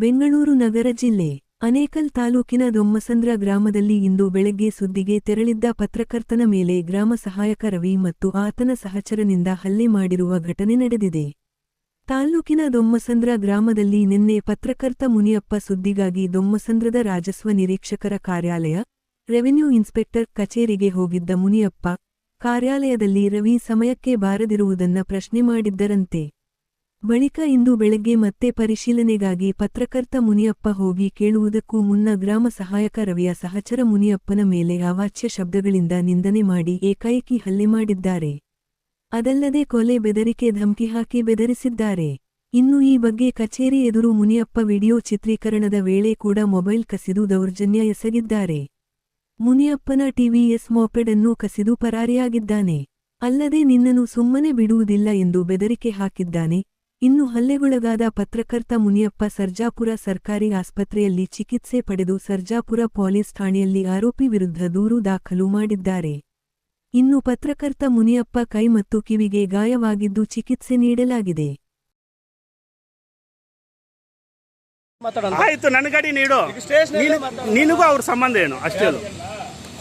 ಬೆಂಗಳೂರು ನಗರ ಜಿಲ್ಲೆ, ಅನೇಕಲ್ ತಾಲೂಕಿನ ದೊಮ್ಮಸಂದ್ರ ಗ್ರಾಮದಲ್ಲಿ ಇಂದು ಬೆಳಗ್ಗೆ ಸುದ್ದಿಗೆ ತೆರಳಿದ್ದ ಪತ್ರಕರ್ತನ ಮೇಲೆ ಗ್ರಾಮ ಸಹಾಯಕ ರವಿ ಮತ್ತು ಆತನ ಸಹಚರನಿಂದ ಹಲ್ಲೆ ಮಾಡಿರುವ ಘಟನೆ ನಡೆದಿದೆ. ತಾಲ್ಲೂಕಿನ ದೊಮ್ಮಸಂದ್ರ ಗ್ರಾಮದಲ್ಲಿ ನಿನ್ನೆ ಪತ್ರಕರ್ತ ಮುನಿಯಪ್ಪ ಸುದ್ದಿಗಾಗಿ ದೊಮ್ಮಸಂದ್ರದ ರಾಜಸ್ವ ನಿರೀಕ್ಷಕರ ಕಾರ್ಯಾಲಯ, ರೆವಿನ್ಯೂ ಇನ್ಸ್ಪೆಕ್ಟರ್ ಕಚೇರಿಗೆ ಹೋಗಿದ್ದ ಮುನಿಯಪ್ಪ, ಕಾರ್ಯಾಲಯದಲ್ಲಿ ರವಿ ಸಮಯಕ್ಕೆ ಬಾರದಿರುವುದನ್ನ ಪ್ರಶ್ನೆ ಮಾಡಿದ್ದರಂತೆ. ಬಳಿಕ ಇಂದು ಬೆಳಗ್ಗೆ ಮತ್ತೆ ಪರಿಶೀಲನೆಗಾಗಿ ಪತ್ರಕರ್ತ ಮುನಿಯಪ್ಪ ಹೋಗಿ ಕೇಳುವುದಕ್ಕೂ ಮುನ್ನ ಗ್ರಾಮ ಸಹಾಯಕ ರವಿಯ ಸಹಚರ ಮುನಿಯಪ್ಪನ ಮೇಲೆ ಅವಾಚ್ಯ ಶಬ್ದಗಳಿಂದ ನಿಂದನೆ ಮಾಡಿ ಏಕಾಏಕಿ ಹಲ್ಲೆ ಮಾಡಿದ್ದಾರೆ. ಅದಲ್ಲದೆ ಕೊಲೆ ಬೆದರಿಕೆ ಧಮಕಿ ಹಾಕಿ ಬೆದರಿಸಿದ್ದಾರೆ. ಇನ್ನು ಈ ಬಗ್ಗೆ ಕಚೇರಿ ಎದುರು ಮುನಿಯಪ್ಪ ವಿಡಿಯೋ ಚಿತ್ರೀಕರಣದ ವೇಳೆ ಕೂಡ ಮೊಬೈಲ್ ಕಸಿದು ದೌರ್ಜನ್ಯ ಎಸಗಿದ್ದಾರೆ. ಮುನಿಯಪ್ಪನ ಟಿವಿಎಸ್ ಮೋಪೆಡ್ ಅನ್ನು ಕಸಿದು ಪರಾರಿಯಾಗಿದ್ದಾನೆ. ಅಲ್ಲದೆ ನಿನ್ನನ್ನು ಸುಮ್ಮನೆ ಬಿಡುವುದಿಲ್ಲ ಎಂದು ಬೆದರಿಕೆ ಹಾಕಿದ್ದಾನೆ. ಇನ್ನು ಹಲ್ಲೆಗೊಳಗಾದ ಪತ್ರಕರ್ತ ಮುನಿಯಪ್ಪ ಸರ್ಜಾಪುರ ಸರ್ಕಾರಿ ಆಸ್ಪತ್ರೆಯಲ್ಲಿ ಚಿಕಿತ್ಸೆ ಪಡೆದು ಸರ್ಜಾಪುರ ಪೊಲೀಸ್ ಠಾಣೆಯಲ್ಲಿ ಆರೋಪಿ ವಿರುದ್ಧ ದೂರು ದಾಖಲು ಮಾಡಿದ್ದಾರೆ. ಇನ್ನು ಪತ್ರಕರ್ತ ಮುನಿಯಪ್ಪ ಕೈ ಮತ್ತು ಕಿವಿಗೆ ಗಾಯವಾಗಿದ್ದು ಚಿಕಿತ್ಸೆ ನೀಡಲಾಗಿದೆ. ಆಯ್ತು ನನ್ನ ಗಾಡಿ ನೀಡು. ನೀನು- ನಿನಗೂ ಅವ್ರ ಸಂಬಂಧ ಏನು? ಅಷ್ಟೇ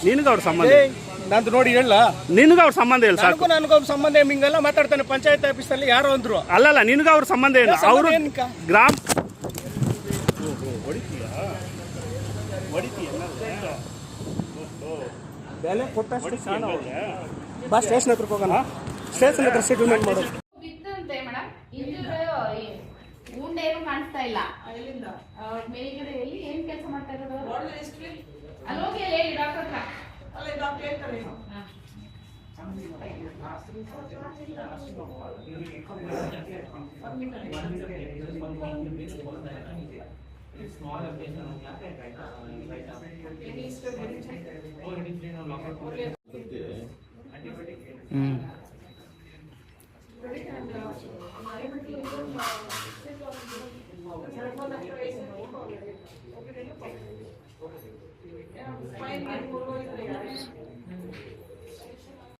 ನಿನಗೂ ಅವ್ರ ಸಂಬಂಧ? ನಂದು ನೋಡಿ ಹೇಳ. ನಿನಗೂ ಅವ್ರ ಸಂಬಂಧ ಇಲ್ಲ ಸಾಕು. ನನಗೂ ನನಗೂ ಅವ್ರ ಸಂಬಂಧ ಹಿಂಗೆಲ್ಲ ಮಾತಾಡ್ತಾನೆ ಪಂಚಾಯತ್ ಆಫೀಸ್ ಅಲ್ಲಿ ಯಾರೋ ಅಂದ್ರು. ಅಲ್ಲಲ್ಲ ನಿನಗೂ ಅವ್ರ ಸಂಬಂಧ ಇಲ್ಲ. ಸಂಬಂಧ ಅವರು ಏನಕ್ಕ? ಗ್ರಾಮ ಬೆಲೆ ಕೊಟ್ಟಷ್ಟು ಸಾಲ ಬಾ ಸ್ಟೇಷನ್ ಹತ್ರಕ್ಕೆ ಹೋಗೋಣ. ಸ್ಟೇಷನ್ ಹತ್ರ ಸೆಟಲ್ಮೆಂಟ್ ಮಾಡೋದು. ಬಿತ್ತಂತೆ ಮೇಡಮ್ ಏನು ಕಾಣಿಸ್ತಾ ಇಲ್ಲ. ಆ, ಮೇಲ್ಗಡೆ ಎಲ್ಲಿ ಏನ್ ಕೆಲಸ ಮಾಡ್ತಾ ಇರೋದು? ಅಲ್ಲಿ ಹೋಗಿ ಅಲ್ಲಿ ಹೇಳಿ ಡಾಕ್ಟರ್ ಹತ್ರ. small application on the other right up right up any is to very tight or any plane or locker for antibiotic hmm Fine,